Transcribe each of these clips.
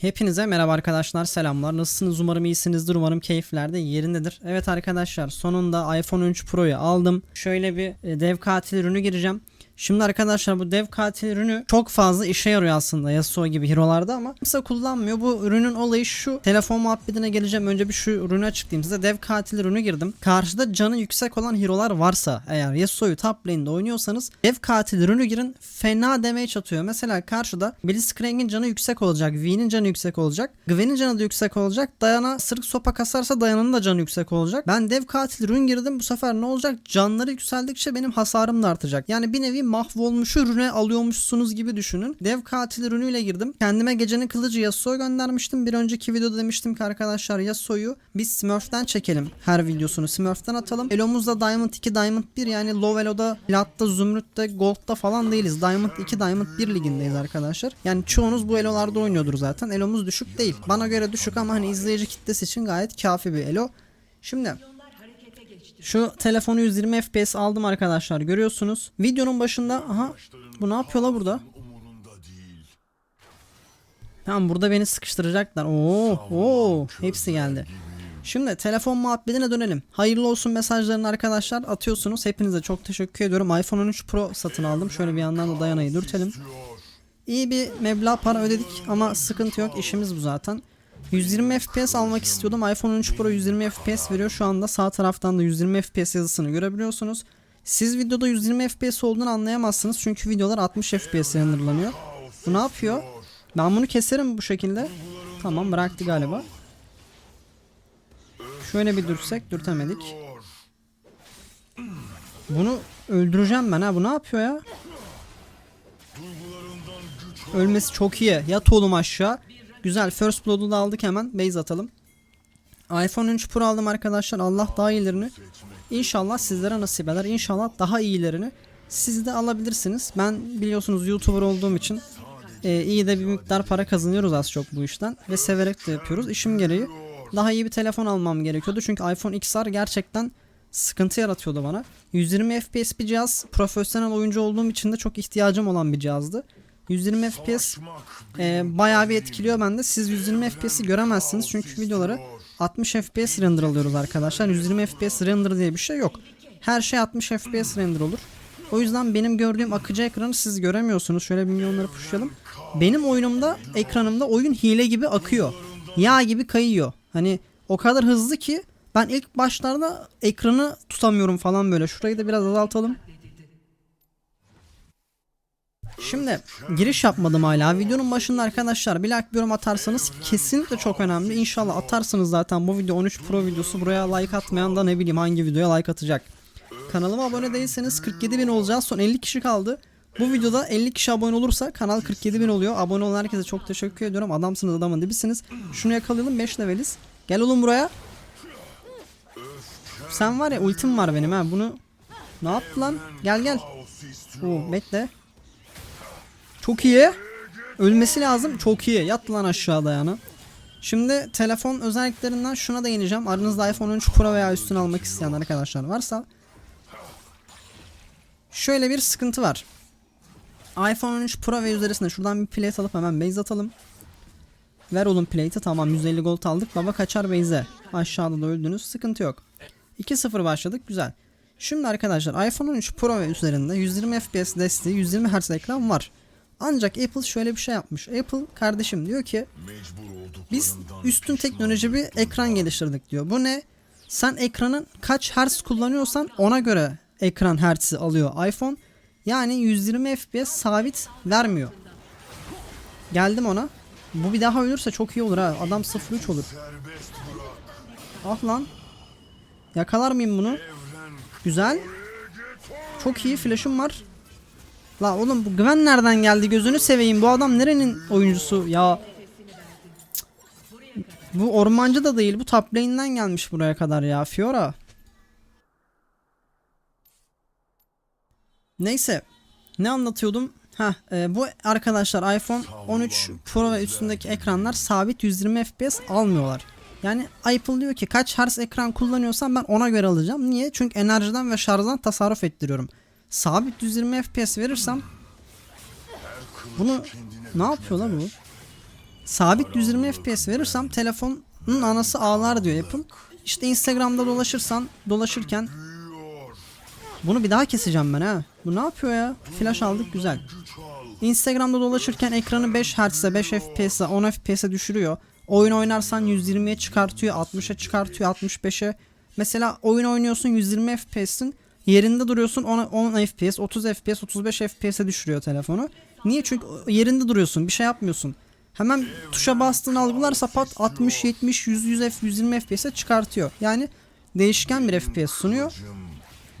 Hepinize merhaba arkadaşlar selamlar. Nasılsınız? Umarım iyisinizdir. Umarım keyifler de yerindedir. Evet arkadaşlar sonunda iPhone 13 Pro'yu aldım. Şöyle bir e, dev katil ürünü gireceğim Şimdi arkadaşlar bu dev katil ürünü çok fazla işe yarıyor aslında Yasuo gibi hero'larda ama kimse kullanmıyor. Bu ürünün olayı şu. Telefon muhabbetine geleceğim. Önce bir şu ürünü açıklayayım size. Dev katil ürünü girdim. Karşıda canı yüksek olan hero'lar varsa eğer Yasuo'yu top lane'de oynuyorsanız dev katil ürünü girin. Fena damage atıyor. Mesela karşıda Blitzcrank'in canı yüksek olacak. V'nin canı yüksek olacak. Gwen'in canı da yüksek olacak. Dayana sırık sopa kasarsa Dayana'nın da canı yüksek olacak. Ben dev katil ürün girdim. Bu sefer ne olacak? Canları yükseldikçe benim hasarım da artacak. Yani bir nevi mahvolmuş ürüne alıyormuşsunuz gibi düşünün. Dev katil ürünüyle girdim. Kendime gecenin kılıcı Yasuo göndermiştim. Bir önceki videoda demiştim ki arkadaşlar Yasuo'yu biz Smurf'ten çekelim. Her videosunu Smurf'ten atalım. Elomuzda Diamond 2, Diamond 1 yani Low Elo'da, Plat'ta, Zümrüt'te, Gold'da falan değiliz. Diamond 2, Diamond 1 ligindeyiz arkadaşlar. Yani çoğunuz bu Elo'larda oynuyordur zaten. Elo'muz düşük değil. Bana göre düşük ama hani izleyici kitlesi için gayet kafi bir Elo. Şimdi şu telefonu 120 FPS aldım arkadaşlar görüyorsunuz. Videonun başında aha bu ne yapıyor la burada? Tamam burada beni sıkıştıracaklar. Oo, oo hepsi geldi. Şimdi telefon muhabbetine dönelim. Hayırlı olsun mesajlarını arkadaşlar atıyorsunuz. Hepinize çok teşekkür ediyorum. iPhone 13 Pro satın aldım. Şöyle bir yandan da dayanayı dürtelim. İyi bir meblağ para ödedik ama sıkıntı yok. İşimiz bu zaten. 120 FPS almak istiyordum. iPhone 13 Pro 120 FPS veriyor. Şu anda sağ taraftan da 120 FPS yazısını görebiliyorsunuz. Siz videoda 120 FPS olduğunu anlayamazsınız. Çünkü videolar 60 FPS renderlanıyor. Bu ne yapıyor? Ben bunu keserim bu şekilde. Tamam bıraktı galiba. Şöyle bir dürsek dürtemedik. Bunu öldüreceğim ben ha. Bu ne yapıyor ya? Ölmesi çok iyi. Yat oğlum aşağı. Güzel. First Blood'u da aldık hemen. Base atalım. iPhone 13 Pro aldım arkadaşlar. Allah daha iyilerini. İnşallah sizlere nasip eder. İnşallah daha iyilerini siz de alabilirsiniz. Ben biliyorsunuz YouTuber olduğum için e, iyi de bir miktar para kazanıyoruz az çok bu işten. Ve severek de yapıyoruz. İşim gereği daha iyi bir telefon almam gerekiyordu. Çünkü iPhone XR gerçekten sıkıntı yaratıyordu bana. 120 FPS bir cihaz. Profesyonel oyuncu olduğum için de çok ihtiyacım olan bir cihazdı. 120 FPS e, bayağı bir etkiliyor bende. Siz 120 FPS'i göremezsiniz çünkü videoları 60 FPS render alıyoruz arkadaşlar. 120 FPS render diye bir şey yok. Her şey 60 FPS render olur. O yüzden benim gördüğüm akıcı ekranı siz göremiyorsunuz. Şöyle bir milyonları pushlayalım. Benim oyunumda ekranımda oyun hile gibi akıyor. Yağ gibi kayıyor. Hani o kadar hızlı ki ben ilk başlarda ekranı tutamıyorum falan böyle. Şurayı da biraz azaltalım. Şimdi giriş yapmadım hala. Videonun başında arkadaşlar bir like bir yorum atarsanız kesinlikle çok önemli. İnşallah atarsınız zaten bu video 13 Pro videosu. Buraya like atmayan da ne bileyim hangi videoya like atacak. Kanalıma abone değilseniz 47 bin olacağız. Son 50 kişi kaldı. Bu videoda 50 kişi abone olursa kanal 47 bin oluyor. Abone olan herkese çok teşekkür ediyorum. Adamsınız adamın dibisiniz. Şunu yakalayalım 5 leveliz. Gel oğlum buraya. Sen var ya ultim var benim ha bunu. Ne yaptı lan? Gel gel. Oo, bekle. Çok iyi. Ölmesi lazım. Çok iyi. Yat lan aşağıda yani. Şimdi telefon özelliklerinden şuna değineceğim. Aranızda iPhone 13 Pro veya üstünü almak isteyen arkadaşlar varsa şöyle bir sıkıntı var. iPhone 13 Pro ve üzerisinde şuradan bir plate alıp hemen base atalım. Ver oğlum plate'i tamam 150 gold aldık baba kaçar base'e. Aşağıda da öldünüz sıkıntı yok. 2-0 başladık güzel. Şimdi arkadaşlar iPhone 13 Pro ve üzerinde 120 FPS desteği 120 Hz ekran var. Ancak Apple şöyle bir şey yapmış. Apple kardeşim diyor ki biz üstün teknoloji bir ekran geliştirdik diyor. Bu ne? Sen ekranın kaç hertz kullanıyorsan ona göre ekran hertz'i alıyor iPhone. Yani 120 FPS sabit vermiyor. Geldim ona. Bu bir daha ölürse çok iyi olur ha. Adam 0.3 olur. Ah lan. Yakalar mıyım bunu? Güzel. Çok iyi flash'ım var. La oğlum bu güven nereden geldi gözünü seveyim bu adam nerenin oyuncusu ya. Bu ormancı da değil bu top lane'den gelmiş buraya kadar ya Fiora. Neyse. Ne anlatıyordum? Ha, bu arkadaşlar iPhone 13 Pro ve üstündeki ekranlar sabit 120 FPS almıyorlar. Yani Apple diyor ki kaç Hz ekran kullanıyorsam ben ona göre alacağım. Niye? Çünkü enerjiden ve şarjdan tasarruf ettiriyorum. Sabit 120 FPS verirsem bunu ne yapıyor lan bu? Sabit 120 FPS verirsem telefonun anası ağlar diyor Apple. İşte Instagram'da dolaşırsan dolaşırken bunu bir daha keseceğim ben ha. Bu ne yapıyor ya? Flash aldık güzel. Instagram'da dolaşırken ekranı 5 Hz'e, 5 FPS'e, 10 FPS'e düşürüyor. Oyun oynarsan 120'ye çıkartıyor, 60'a çıkartıyor, 65'e. Mesela oyun oynuyorsun 120 FPS'in yerinde duruyorsun 10, 10 FPS, 30 FPS, 35 FPS'e düşürüyor telefonu. Niye? Çünkü yerinde duruyorsun, bir şey yapmıyorsun. Hemen tuşa bastığın algılarsa pat 60, 70, 100, 100 F, 120 FPS'e çıkartıyor. Yani değişken bir FPS sunuyor.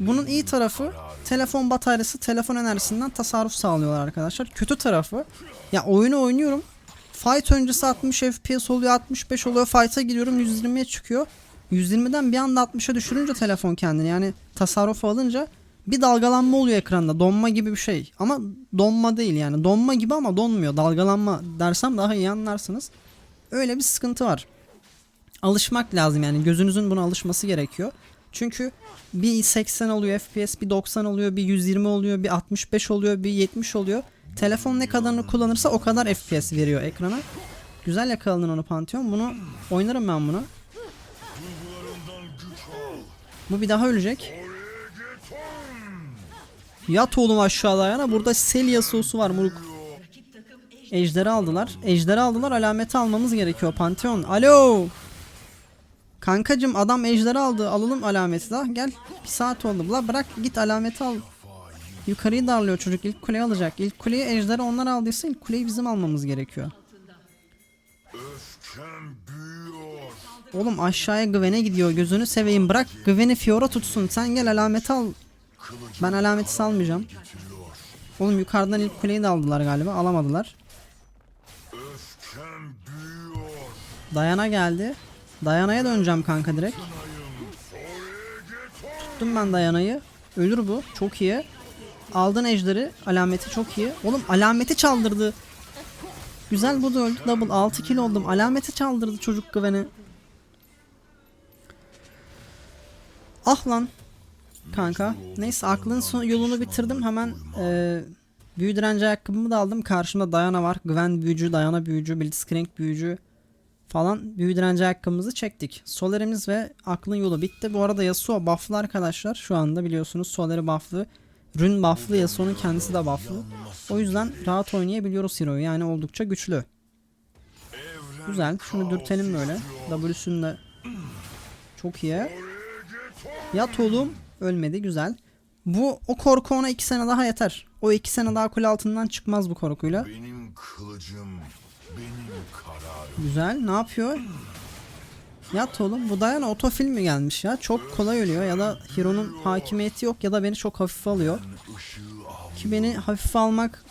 Bunun iyi tarafı telefon bataryası, telefon enerjisinden tasarruf sağlıyorlar arkadaşlar. Kötü tarafı ya oyunu oynuyorum. Fight öncesi 60 FPS oluyor, 65 oluyor. Fight'a giriyorum 120'ye çıkıyor. 120'den bir anda 60'a düşürünce telefon kendini yani tasarrufu alınca bir dalgalanma oluyor ekranda. Donma gibi bir şey. Ama donma değil yani. Donma gibi ama donmuyor. Dalgalanma dersem daha iyi anlarsınız. Öyle bir sıkıntı var. Alışmak lazım yani. Gözünüzün buna alışması gerekiyor. Çünkü bir 80 oluyor FPS, bir 90 oluyor, bir 120 oluyor, bir 65 oluyor, bir 70 oluyor. Telefon ne kadarını kullanırsa o kadar FPS veriyor ekrana. Güzel yakaladın onu Pantheon. Bunu oynarım ben bunu. Bu bir daha ölecek. Yat oğlum aşağıda yana. Burada Celia sosu var muruk. Ejderi aldılar. Ejderi aldılar. Alameti almamız gerekiyor Pantheon. Alo. Kankacım adam ejderi aldı. Alalım alameti daha. Gel. Bir saat oldu. La bırak git alameti al. Yukarıyı darlıyor çocuk. İlk kuleyi alacak. İlk kuleyi ejderi onlar aldıysa ilk kuleyi bizim almamız gerekiyor. Oğlum aşağıya Gwen'e gidiyor. Gözünü seveyim. Bırak Gwen'i Fiora tutsun. Sen gel alameti al. Ben alameti salmayacağım. Oğlum yukarıdan ilk kuleyi de aldılar galiba. Alamadılar. Dayana geldi. Dayana'ya döneceğim kanka direkt. Tuttum ben Dayana'yı. Ölür bu. Çok iyi. Aldın ejderi. Alameti çok iyi. Oğlum alameti çaldırdı. Güzel bu da öldü. Double 6 kill oldum. Alameti çaldırdı çocuk güveni. Ah lan. Kanka. Neyse aklın son yolunu bitirdim. Hemen e, büyü direnci ayakkabımı da aldım. Karşımda Dayana var. Gwen büyücü, Dayana büyücü, Blitzcrank büyücü falan büyü direnci ayakkabımızı çektik. Solerimiz ve aklın yolu bitti. Bu arada Yasuo bufflı arkadaşlar. Şu anda biliyorsunuz Soler'i bufflı. Rün bufflı Yasuo'nun kendisi de bufflı. O yüzden rahat oynayabiliyoruz Hero'yu. Yani oldukça güçlü. Güzel. Şunu dürtelim böyle. W'sünü de çok iyi. Yat oğlum. Ölmedi. Güzel. Bu o korku ona 2 sene daha yeter. O 2 sene daha kule altından çıkmaz bu korkuyla. Benim kılıcım, benim kararım. Güzel. Ne yapıyor? Yat oğlum. Bu Diana otofil mi gelmiş ya? Çok kolay ölüyor ya da Hero'nun hakimiyeti yok ya da beni çok hafife alıyor. Ki beni hafife almak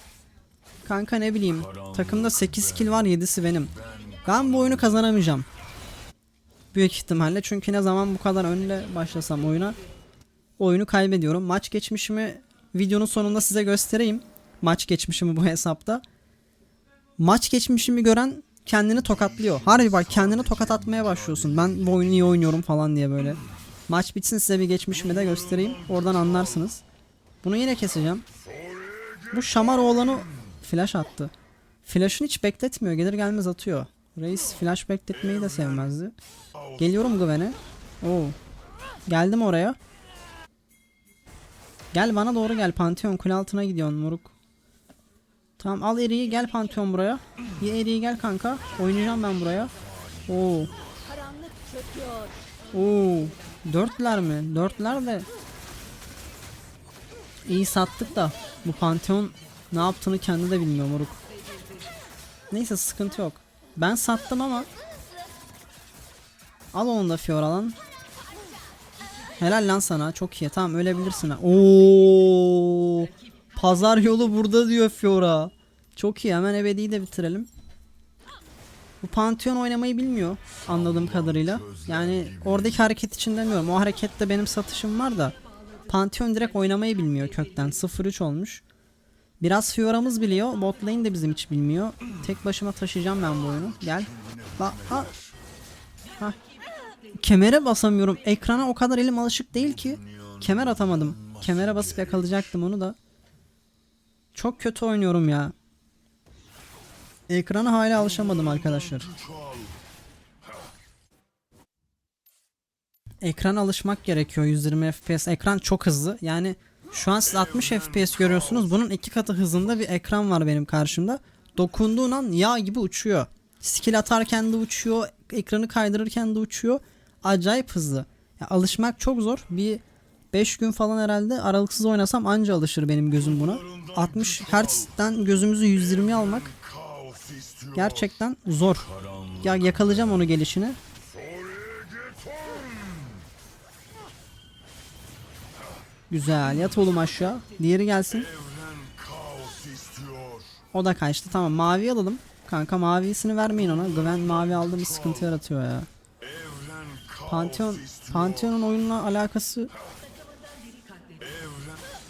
kanka ne bileyim takımda 8 kill var 7'si benim. Ben bu oyunu kazanamayacağım. Büyük ihtimalle çünkü ne zaman bu kadar önle başlasam oyuna oyunu kaybediyorum. Maç geçmişimi videonun sonunda size göstereyim. Maç geçmişimi bu hesapta. Maç geçmişimi gören kendini tokatlıyor. Harbi bak kendini tokat atmaya başlıyorsun. Ben bu oyunu iyi oynuyorum falan diye böyle. Maç bitsin size bir geçmişimi de göstereyim. Oradan anlarsınız. Bunu yine keseceğim. Bu şamar oğlanı flash attı. Flash'ını hiç bekletmiyor. Gelir gelmez atıyor. Reis flash bekletmeyi de sevmezdi. Geliyorum Gwen'e. Oo. Geldim oraya. Gel bana doğru gel. Pantheon kule altına gidiyorsun moruk. Tamam al eriyi gel Pantheon buraya. Ye eriyi gel kanka. Oynayacağım ben buraya. Oo. Oo. Dörtler mi? Dörtler de iyi sattık da bu Pantheon ne yaptığını kendi de bilmiyor moruk. Neyse sıkıntı yok. Ben sattım ama Al onu da Fiora lan. Helal lan sana. Çok iyi. Tamam ölebilirsin. Oo! Pazar yolu burada diyor Fiora. Çok iyi. Hemen ebediyi de bitirelim. Bu Pantheon oynamayı bilmiyor anladığım kadarıyla. Yani oradaki hareket için demiyorum. O harekette benim satışım var da Pantheon direkt oynamayı bilmiyor kökten. 0-3 olmuş. Biraz Fiora'mız biliyor. Bot lane de bizim hiç bilmiyor. Tek başıma taşıyacağım ben bu oyunu. Gel. La, ha. Ha. Kemere basamıyorum. Ekrana o kadar elim alışık değil ki. Kemer atamadım. Kemere basıp yakalayacaktım onu da. Çok kötü oynuyorum ya. Ekrana hala alışamadım arkadaşlar. Ekran alışmak gerekiyor 120 FPS. Ekran çok hızlı. Yani şu an siz 60 FPS görüyorsunuz. Bunun iki katı hızında bir ekran var benim karşımda. Dokunduğun an yağ gibi uçuyor. Skill atarken de uçuyor. Ekranı kaydırırken de uçuyor. Acayip hızlı. Ya alışmak çok zor. Bir 5 gün falan herhalde aralıksız oynasam anca alışır benim gözüm buna. 60 Hz'den gözümüzü 120'ye almak gerçekten zor. Ya yakalayacağım onu gelişini. Güzel yat oğlum aşağı. Diğeri gelsin. O da kaçtı. Tamam mavi alalım. Kanka mavisini vermeyin ona. Gwen mavi aldı bir sıkıntı yaratıyor ya. Pantheon. Pantheon'un oyunla alakası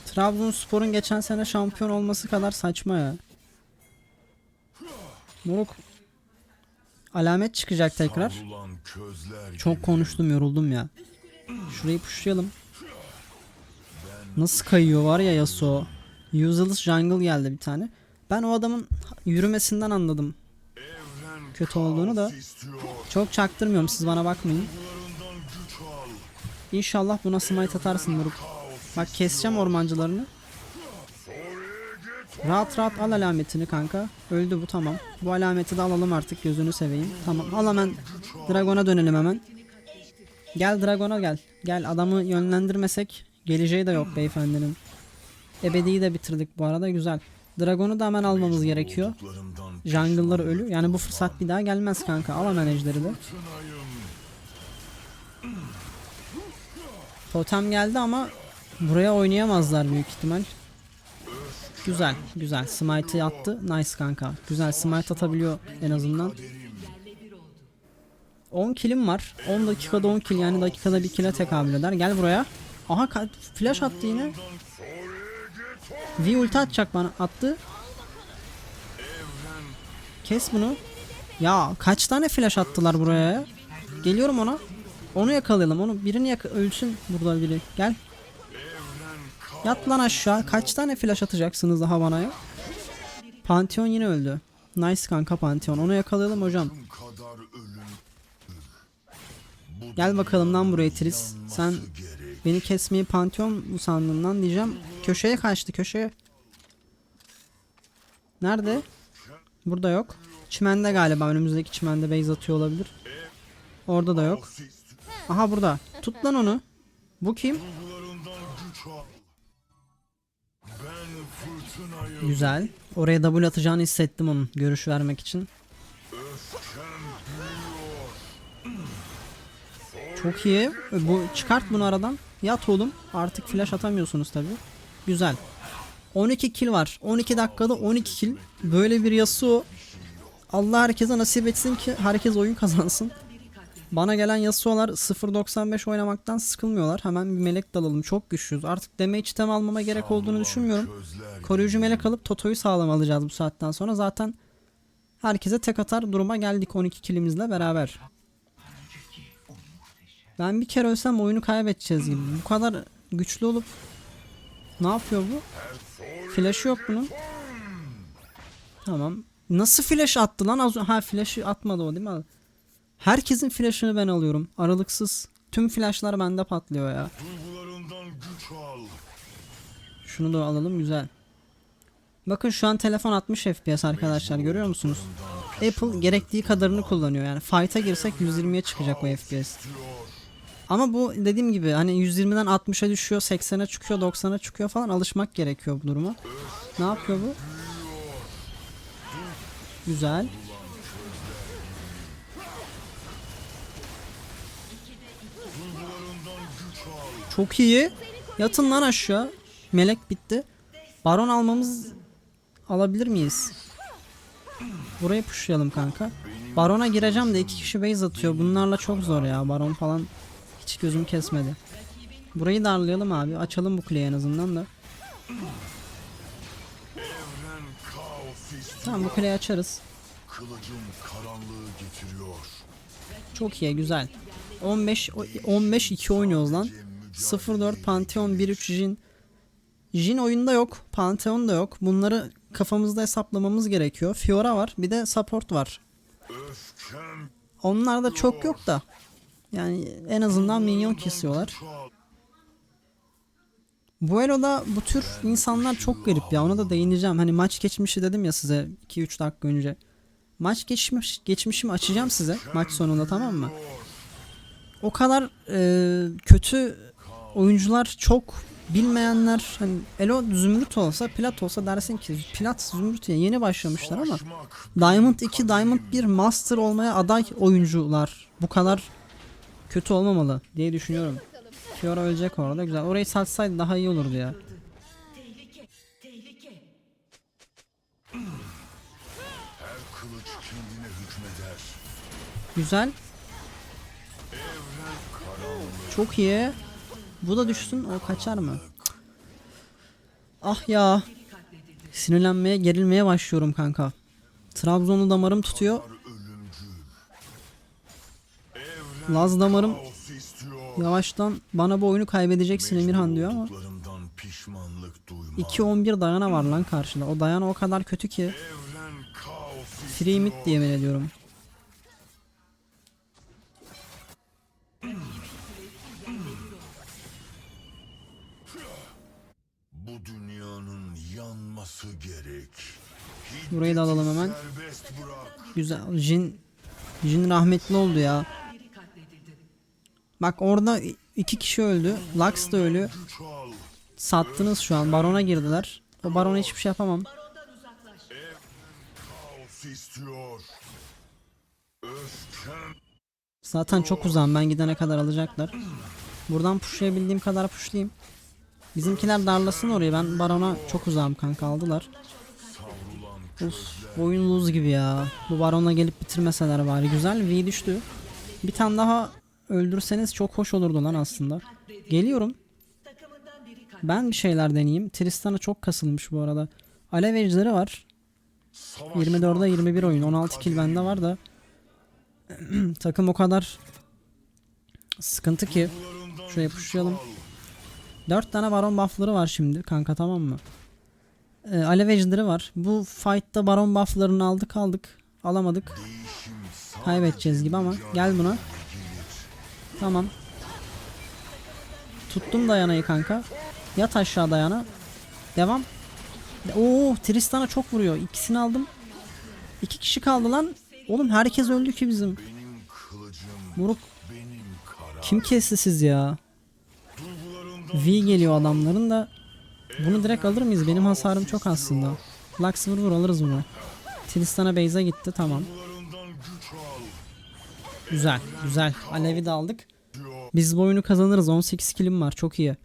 Trabzonspor'un geçen sene şampiyon olması kadar saçma ya. Moruk alamet çıkacak tekrar. Çok konuştum yoruldum ya. Şurayı pushlayalım. Nasıl kayıyor var ya Yasuo. Useless Jungle geldi bir tane. Ben o adamın yürümesinden anladım. Kötü olduğunu da çok çaktırmıyorum siz bana bakmayın. İnşallah buna smite atarsın Moruk. Bak keseceğim ormancılarını. Rahat rahat al alametini kanka. Öldü bu tamam. Bu alameti de alalım artık gözünü seveyim. Tamam al hemen Dragon'a dönelim hemen. Gel Dragon'a gel. Gel adamı yönlendirmesek geleceği de yok beyefendinin. Ebedi'yi de bitirdik bu arada güzel. Dragon'u da hemen almamız gerekiyor. Jungle'lar ölü. Yani bu fırsat bir daha gelmez kanka. Al hemen ejderi de. Totem geldi ama buraya oynayamazlar büyük ihtimal. Güzel, güzel. Smite'ı attı. Nice kanka. Güzel smite atabiliyor en azından. 10 killim var. 10 dakikada 10 kill yani dakikada bir kill'e tekabül eder. Gel buraya. Aha flash attı yine. V ulti atacak bana. Attı. Kes bunu. Ya kaç tane flash attılar buraya ya? Geliyorum ona. Onu yakalayalım. Onu birini yak ölsün burada biri. Gel. Yat lan aşağı. Kaç tane flash atacaksınız daha bana ya? Pantheon yine öldü. Nice kanka Pantheon. Onu yakalayalım hocam. Gel bakalım lan buraya Tris. Sen beni kesmeyi Pantheon mu sandın lan diyeceğim. Köşeye kaçtı köşeye. Nerede? Burada yok. Çimende galiba önümüzdeki çimende base atıyor olabilir. Orada da yok. Aha burada. Tut lan onu. Bu kim? Güzel. Oraya double atacağını hissettim onun görüş vermek için. Çok iyi. Bu çıkart bunu aradan. Yat oğlum. Artık flash atamıyorsunuz tabi. Güzel. 12 kill var. 12 dakikada 12 kill. Böyle bir Yasuo. Allah herkese nasip etsin ki herkes oyun kazansın. Bana gelen Yasuo'lar 0.95 oynamaktan sıkılmıyorlar. Hemen bir melek dalalım. Çok güçlüyüz. Artık damage item almama gerek olduğunu düşünmüyorum. Koruyucu melek alıp Toto'yu sağlam alacağız bu saatten sonra. Zaten herkese tek atar duruma geldik 12 kilimizle beraber. Ben bir kere ölsem oyunu kaybedeceğiz gibi. Bu kadar güçlü olup ne yapıyor bu? Flash'ı yok bunun. Tamam. Nasıl flash attı lan? Az ha flash'ı atmadı o değil mi? Herkesin flash'ını ben alıyorum. Aralıksız. Tüm flash'lar bende patlıyor ya. Şunu da alalım güzel. Bakın şu an telefon 60 FPS arkadaşlar görüyor musunuz? Apple gerektiği kadarını kullanıyor yani fight'a girsek 120'ye çıkacak o FPS. Ama bu dediğim gibi hani 120'den 60'a düşüyor 80'e çıkıyor 90'a çıkıyor falan alışmak gerekiyor bu duruma. Ne yapıyor bu? Güzel. Çok iyi. Yatın lan aşağı. Melek bitti. Baron almamız alabilir miyiz? Buraya pushlayalım kanka. Baron'a gireceğim de iki kişi base atıyor. Bunlarla çok zor ya. Baron falan hiç gözüm kesmedi. Burayı darlayalım abi. Açalım bu kuleyi en azından da. Tamam bu kuleyi açarız. Kılıcım karanlığı getiriyor. Çok iyi güzel. 15 o- 15 2 oynuyoruz lan. 04 Pantheon 13 Jin. Jin oyunda yok. Pantheon da yok. Bunları kafamızda hesaplamamız gerekiyor. Fiora var. Bir de support var. Onlar da çok yok da. Yani en azından minyon kesiyorlar. Bu Elo'da bu tür insanlar çok garip ya. Ona da değineceğim. Hani maç geçmişi dedim ya size 2-3 dakika önce. Maç geçmiş geçmişimi açacağım size maç sonunda tamam mı? O kadar e, kötü oyuncular çok bilmeyenler hani Elo Zümrüt olsa Plat olsa dersin ki Plat Zümrüt ya yeni başlamışlar ama Diamond 2 Diamond 1 Master olmaya aday oyuncular bu kadar kötü olmamalı diye düşünüyorum. Fiora ölecek orada güzel. Orayı satsaydı daha iyi olurdu ya. Güzel. Çok iyi. Bu da düşsün. O kaçar mı? Ah ya. Sinirlenmeye, gerilmeye başlıyorum kanka. Trabzon'u damarım tutuyor. Laz damarım yavaştan bana bu oyunu kaybedeceksin Emirhan diyor ama Olduklarımdan pişmanlık duyma. 2-11 Dayana var lan karşıda. O Dayana o kadar kötü ki. Free mid diye yemin ediyorum. Bu dünyanın yanması gerek. Burayı da alalım hemen. Güzel. Jin Jin rahmetli oldu ya. Bak orada iki kişi öldü. Lux da ölü. Sattınız şu an. Barona girdiler. O barona hiçbir şey yapamam. Zaten çok uzağım. Ben gidene kadar alacaklar. Buradan pushlayabildiğim kadar pushlayayım. Bizimkiler darlasın orayı. Ben barona çok uzağım kanka aldılar. Uf, oyun lose gibi ya. Bu barona gelip bitirmeseler bari. Güzel V düştü. Bir tane daha öldürseniz çok hoş olurdu lan aslında. Geliyorum. Ben bir şeyler deneyeyim. Tristan'a çok kasılmış bu arada. Alev ejderi var. 24'e 21 oyun. 16 kill bende var da. Takım o kadar sıkıntı ki. Şuraya pushlayalım. 4 tane baron buff'ları var şimdi kanka tamam mı? Ee, alev ejderi var. Bu fight'ta baron buff'larını aldık aldık. Alamadık. Kaybedeceğiz gibi ama gel buna. Tamam. Tuttum dayanayı kanka. Yat aşağı dayana. Devam. Oo Tristan'a çok vuruyor. İkisini aldım. İki kişi kaldı lan. Oğlum herkes öldü ki bizim. Moruk kim kesti siz ya? V geliyor adamların da. Bunu direkt alır mıyız? Benim hasarım çok aslında. Lux vur vur alırız bunu. Tristan'a base'e gitti tamam. Güzel güzel. Alevi de aldık. Biz bu oyunu kazanırız. 18 kilim var. Çok iyi.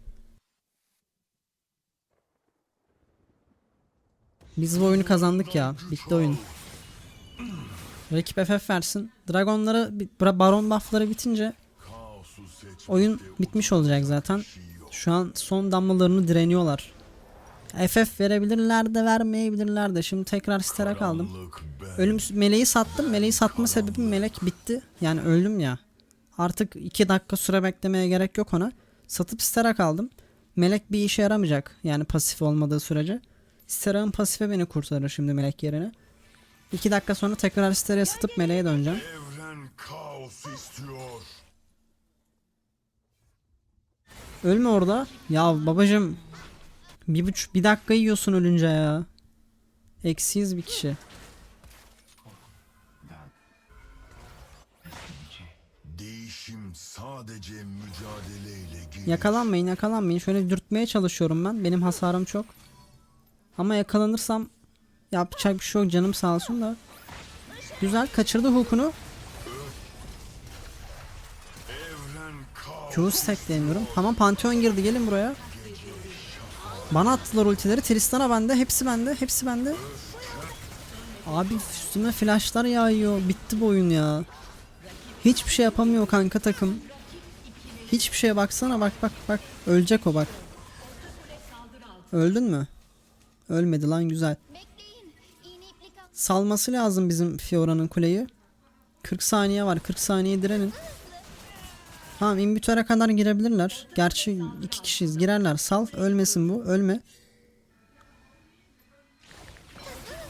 Biz bu oyunu kazandık ya. Bitti oyun. Rakip FF versin. Bra- baron buffları bitince oyun bitmiş olacak zaten. Şu an son damlalarını direniyorlar. FF verebilirler de vermeyebilirler de. Şimdi tekrar sterak aldım. Ölüm meleği sattım. Meleği satma sebebim melek bitti. Yani öldüm ya. Artık 2 dakika süre beklemeye gerek yok ona. Satıp sterak aldım. Melek bir işe yaramayacak. Yani pasif olmadığı sürece. Sterak'ın pasife beni kurtarır şimdi melek yerine. 2 dakika sonra tekrar sterak'a satıp meleğe döneceğim. Ölme orada. Ya babacım. Bir buçuk bir dakika yiyorsun ölünce ya. Eksiyiz bir kişi. Değişim sadece mücadeleyle gelir. Yakalanmayın yakalanmayın. Şöyle dürtmeye çalışıyorum ben. Benim hasarım çok. Ama yakalanırsam yapacak bir şey yok canım sağ olsun da. Güzel kaçırdı hook'unu. Evren kaos. Q stack deniyorum. Tamam Pantheon girdi gelin buraya. Bana attılar ultileri. Tristan'a bende. Hepsi bende. Hepsi bende. Abi üstüme flashlar yağıyor. Bitti bu oyun ya. Hiçbir şey yapamıyor kanka takım. Hiçbir şeye baksana bak bak bak. Ölecek o bak. Öldün mü? Ölmedi lan güzel. Salması lazım bizim Fiora'nın kuleyi. 40 saniye var. 40 saniye direnin. Tamam invitöre kadar girebilirler. Gerçi iki kişiyiz. Girerler. Sal. Ölmesin bu. Ölme.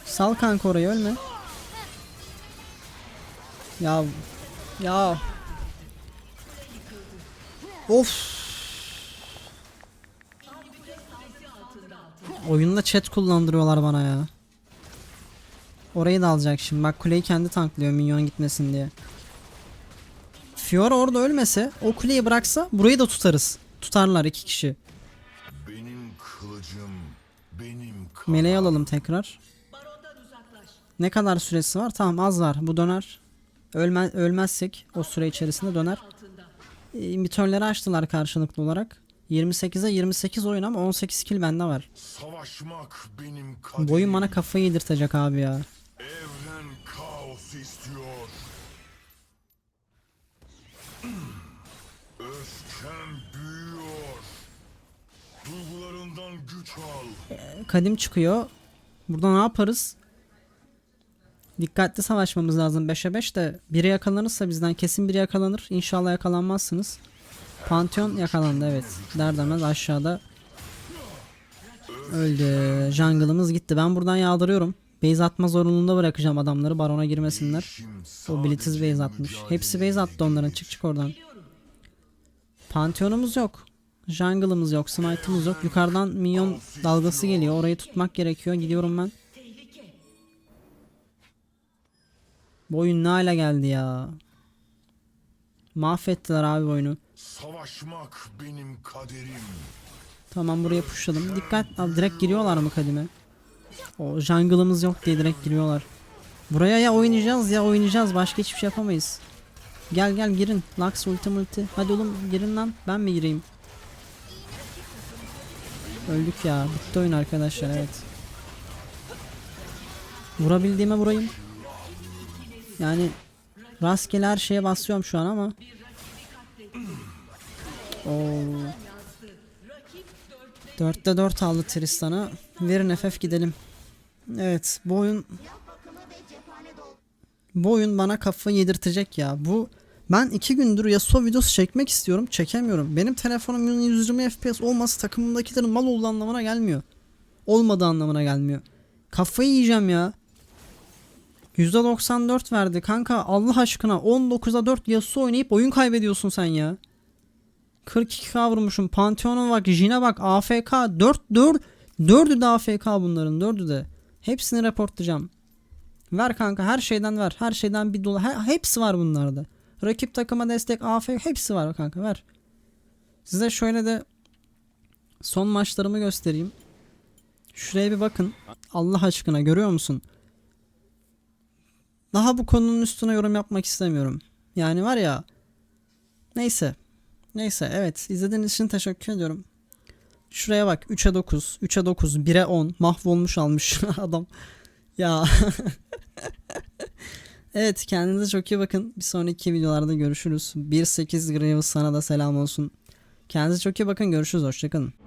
Sal kanka orayı ölme. Ya. Ya. Of. Oyunda chat kullandırıyorlar bana ya. Orayı da alacak şimdi. Bak kuleyi kendi tanklıyor minyon gitmesin diye. Fiora orada ölmese o kuleyi bıraksa burayı da tutarız. Tutarlar iki kişi. Benim kılıcım, benim. Meleği alalım tekrar. Ne kadar süresi var? Tamam az var. Bu döner. Ölme, ölmezsek o süre içerisinde döner. E, İmitörleri açtılar karşılıklı olarak. 28'e 28 oyun ama 18 kill bende var. Savaşmak benim kaderim. Bu oyun bana kafayı yedirtecek abi ya. Evren Kadim çıkıyor. Burada ne yaparız? Dikkatli savaşmamız lazım 5'e 5 de biri yakalanırsa bizden kesin biri yakalanır. İnşallah yakalanmazsınız. Pantheon yakalandı evet. Der demez aşağıda öldü. Jungle'ımız gitti. Ben buradan yağdırıyorum. Base atma zorunluluğunda bırakacağım adamları barona girmesinler. O Blitz base atmış. Hepsi base attı onların. Çık çık oradan. Pantheon'umuz yok. Jungle'ımız yok. Smite'ımız yok. Yukarıdan minyon dalgası geliyor. Orayı tutmak gerekiyor. Gidiyorum ben. Bu oyun ne hale geldi ya. Mahvettiler abi oyunu. Savaşmak benim kaderim. Tamam buraya pushladım. Dikkat. Abi direkt giriyorlar mı kadime? O jungle'ımız yok diye direkt giriyorlar. Buraya ya oynayacağız ya oynayacağız. Başka hiçbir şey yapamayız. Gel gel girin. Lux ulti multi. Hadi oğlum girin lan. Ben mi gireyim? Öldük ya. Bitti oyun arkadaşlar evet. Vurabildiğime vurayım. Yani rastgele her şeye basıyorum şu an ama. Oo. 4'te 4 aldı Tristan'a. Verin FF gidelim. Evet bu oyun bu oyun bana kafa yedirtecek ya. Bu ben iki gündür Yasuo videosu çekmek istiyorum. Çekemiyorum. Benim telefonum 120 FPS olması takımımdakilerin mal olduğu anlamına gelmiyor. Olmadığı anlamına gelmiyor. Kafayı yiyeceğim ya. %94 verdi kanka Allah aşkına 19'a 4 Yasuo oynayıp oyun kaybediyorsun sen ya. 42k vurmuşum. Bak, Jin'e bak, AFK 4 4 4'ü de AFK bunların 4'ü de. Hepsini reportlayacağım. Ver kanka her şeyden ver. Her şeyden bir dolu. he- hepsi var bunlarda. Rakip takıma destek AFK hepsi var kanka ver. Size şöyle de son maçlarımı göstereyim. Şuraya bir bakın. Allah aşkına görüyor musun? Daha bu konunun üstüne yorum yapmak istemiyorum. Yani var ya neyse. Neyse evet izlediğiniz için teşekkür ediyorum. Şuraya bak 3'e 9, 3'e 9, 1'e 10 mahvolmuş almış adam. Ya. evet kendinize çok iyi bakın. Bir sonraki videolarda görüşürüz. 1.8 Graves sana da selam olsun. Kendinize çok iyi bakın görüşürüz hoşçakalın.